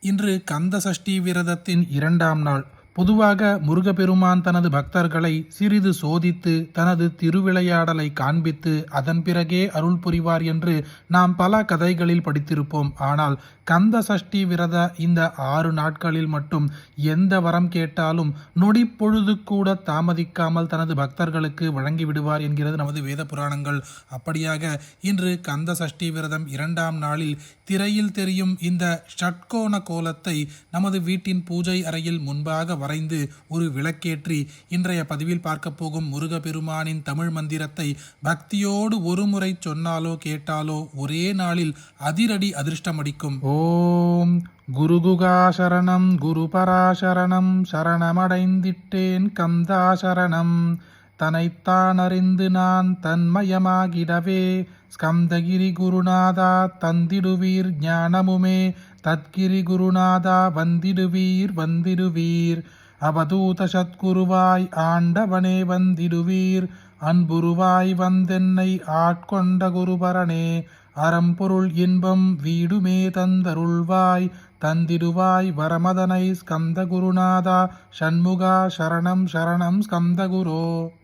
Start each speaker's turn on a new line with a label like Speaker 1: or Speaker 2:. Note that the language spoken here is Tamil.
Speaker 1: இன்று கந்த சஷ்டி விரதத்தின் இரண்டாம் நாள். பொதுவாக முருகப்பெருமான் தனது பக்தர்களை சிறிது சோதித்து தனது திருவிளையாடலை காண்பித்து அதன் பிறகே அருள் புரிவார் என்று நாம் பல கதைகளில் படித்திருப்போம். ஆனால் கந்த சஷ்டி விரத இந்த ஆறு நாட்களில் மட்டும் எந்த வரம் கேட்டாலும் நொடி பொழுது கூட தாமதிக்காமல் தனது பக்தர்களுக்கு வழங்கிவிடுவார் என்கிறது நமது வேத புராணங்கள். அப்படியாக இன்று கந்த சஷ்டி விரதம் இரண்டாம் நாளில் திரையில் தெரியும் இந்த ஷட்கோண கோலத்தை நமது வீட்டின் பூஜை அறையில் முன்பாக வரைந்து ஒரு விளக்கேற்றி இன்றைய பதிவில் பார்க்க போகும் முருகப்பெருமானின் தமிழ் மந்திரத்தை பக்தியோடு ஒரு முறை சொன்னாலோ கேட்டாலோ ஒரே நாளில் அதிரடி அதிர்ஷ்டமடிக்கும். ஓம் குருகுகா சரணம் குருபராசரணம் சரணமடைந்திட்டேன் கந்தா சரணம் நான் தன்மயமாகிடவே. ஸ்கந்தகிரி குருநாதா தந்திடுவீர் ஞானமுமே. தத்கிரி குருநாதா வந்திடுவீர் வந்திடுவீர். அவதூத சத்குருவாய் ஆண்டவனே வந்திடுவீர். அன்புருவாய் வந்தென்னை ஆட்கொண்ட குருபரனே. அறம்பொருள் இன்பம் வீடுமே தந்தருள்வாய். தந்திடுவாய் வரமதனை ஸ்கந்த குருநாதா. ஷண்முகா சரணம் சரணம் ஸ்கந்த குரோ.